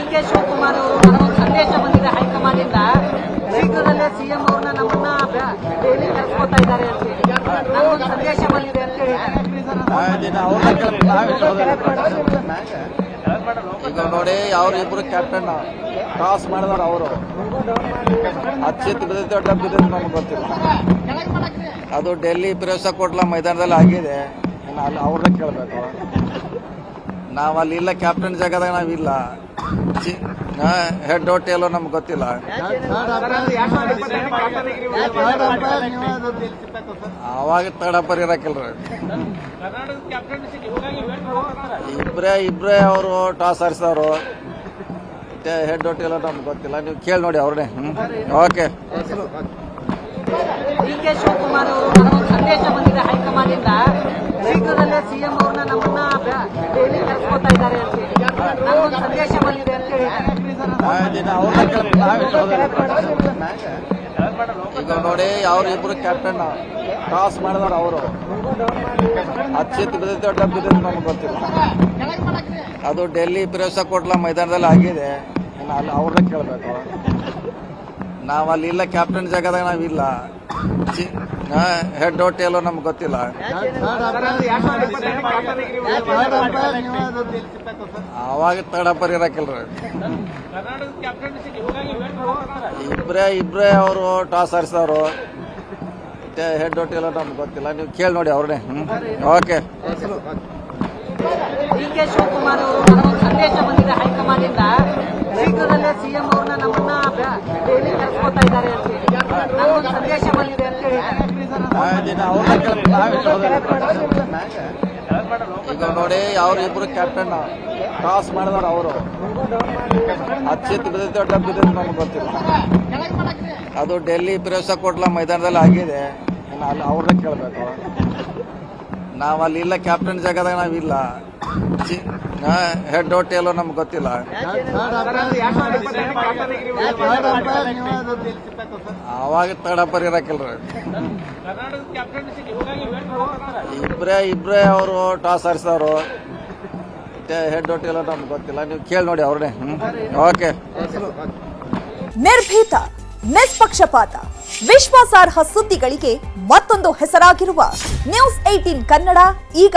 D K Shivakumar ಅವರು ನನಗೊಂದು ಸಂದೇಶ ಬಂದಿದೆ ಹೈಕಮಾಂಡ್ ಇಂದ ಶೀಘ್ರದಲ್ಲೇ ಸಿಎಂ ಅವ್ರನ್ನ ನಮ್ಮನ್ನ ಡೈಲಿ ಕರೆಸ್ಕೊತಾ ಇದ್ದಾರೆ ಅಂತ ಹೇಳಿ. ಸಂದೇಶ ಬಂದಿದೆ ಅಂತ ಹೇಳಿ. ಈಗ ನೋಡಿ ಅವ್ರಿಬ್ರು ಕ್ಯಾಪ್ಟನ್ ಟಾಸ್ ಮಾಡಿದಾರ ಅವರು. ಅಚ್ಚಿತ್ ಬಿದ್ದೈತೆ ಡಬ್ ಬಿದ್ದೈತೆ ನಮ್ಗೆ ಗೊತ್ತಿಲ್ಲ. ಅದು ಡೆಲ್ಲಿ ಪ್ರವೇಶ ಕೊಟ್ಲ ಮೈದಾನದಲ್ಲಿ ಆಗಿದೆ. ಅಲ್ಲಿ ಅವ್ರನ್ನ ಕೇಳಬೇಕು. ನಾವು ಅಲ್ಲಿ ಇಲ್ಲ ಕ್ಯಾಪ್ಟನ್ ಜಾಗದಾಗ ನಾವಿಲ್ಲ ಹೆಡ್ ಎಲ್ಲೋ ನಮ್ಗೆ ಗೊತ್ತಿಲ್ಲ. ಅವಾಗ ತಡಪರಿ ಇರಕಿಲ್ರಿ ಇಬ್ರೇ ಇಬ್ರೇ ಅವರು ಟಾಸ್ ಆರಿಸಿದವರು ಹೆಡ್ ಹೋಟೆಲ್ ನಮ್ಗೆ ಗೊತ್ತಿಲ್ಲ. ನೀವು ಕೇಳಿ ನೋಡಿ ಅವ್ರನ್ನೇ ಹ್ಞೂ ಓಕೆ ಡಿ ಕೆ ಶಿವಕುಮಾರ್ ಅವರು ಸಂದೇಶ ಬಂದಿದೆ ಹೈಕಮಾಂಡ್ ಸಂದೇಶ ಬಂದಿದೆ ಈಗ ನೋಡಿ ಅವ್ರಿಬ್ರು ಕ್ಯಾಪ್ಟನ್ ಟಾಸ್ ಮಾಡಿದಾರ ಅವರು. ಅಚ್ಚಿತ್ ಬಿದ್ದೈತೆ ಡಬ್ ಬಿದ್ದೈತೆ ನಮ್ಗೆ ಗೊತ್ತಿಲ್ಲ. ಅದು ಡೆಲ್ಲಿ ಪ್ರವೇಶ ಕೊಟ್ಲ ಮೈದಾನದಲ್ಲಿ ಆಗಿದೆ. ಅವ್ರನ್ನ ಕೇಳಬೇಕು. ನಾವು ಅಲ್ಲಿ ಇಲ್ಲ. ಕ್ಯಾಪ್ಟನ್ ಜಾಗದಾಗ ನಾವಿಲ್ಲ ಹೆಡ್ ಟೇಲೋ ನಮ್ಗೆ ಗೊತ್ತಿಲ್ಲ. ಅವಾಗ ತಡಪರಿ ಇರಕಿಲ್ರಿ. ಇಬ್ರೇ ಇಬ್ರೇ ಅವರು ಟಾಸ್ ಆರಿಸಿದವರು ಹೆಡ್ ಹೋಟೆಲ್ ನಮ್ಗೆ ಗೊತ್ತಿಲ್ಲ. ನೀವು ಕೇಳಿ ನೋಡಿ ಅವ್ರನ್ನೇ ಓಕೆ ಶಿವಕುಮಾರ್ ಅವರು ಸಂದೇಶ ಬಂದಿದೆ ಹೈಕಮಾಂಡ್ ಇಂದ ಶೀಘ್ರದಲ್ಲೇ ಸಿಎಂ ಅವ್ರನ್ನ ನಮ್ಮನ್ನ ಕರೆಸ್ಕೊತಾ ಇದ್ದಾರೆ ನನಗೊಂದು ಸಂದೇಶ ಬಂದಿದೆ ಈಗ ನೋಡಿ ಅವ್ರಿಬ್ರು ಕ್ಯಾಪ್ಟನ್ ಟಾಸ್ ಮಾಡಿದಾರ ಅವರು. ಅಚ್ಚಿತ್ ಬಿದ್ದೈತೆ ಡಬ್ ಬಿದ್ದೈತೆ ನಮ್ಗೆ ಗೊತ್ತಿಲ್ಲ. ಅದು ಡೆಲ್ಲಿ ಪ್ರೇಸ ಕೋಟ್ಲ ಮೈದಾನದಲ್ಲಿ ಆಗಿದೆ. ಇನ್ನು ಅಲ್ಲಿ ಅವ್ರನ್ನ ಕೇಳಬೇಕು. ನಾವು ಅಲ್ಲಿ ಇಲ್ಲ ಕ್ಯಾಪ್ಟನ್ ಜಾಗದಾಗ ನಾವಿಲ್ಲ. ಹೆಡ್ ಟೇಲೋ ನಮ್ಗೆ ಗೊತ್ತಿಲ್ಲ. ಅವಾಗ ತಡಪರಿ ಇರಕಿಲ್ರಿ ಇಬ್ರೇ ಇಬ್ರೇ ಅವರು ಟಾಸ್ ಆರಿಸಿದವರು ಹೆಡ್ ಟೇಲೋ ನಮ್ಗೆ ಗೊತ್ತಿಲ್ಲ. ನೀವು ಕೇಳಿ ನೋಡಿ ಅವ್ರನ್ನೇ ಓಕೆ ನಿರ್ಭೀತ, ನಿಷ್ಪಕ್ಷಪಾತ, ವಿಶ್ವಾಸಾರ್ಹ ಸುದ್ದಿಗಳಿಗೆ ಮತ್ತೊಂದು ಹೆಸರಾಗಿರುವ ನ್ಯೂಸ್ ಏಟೀನ್ ಕನ್ನಡ, ಈಗ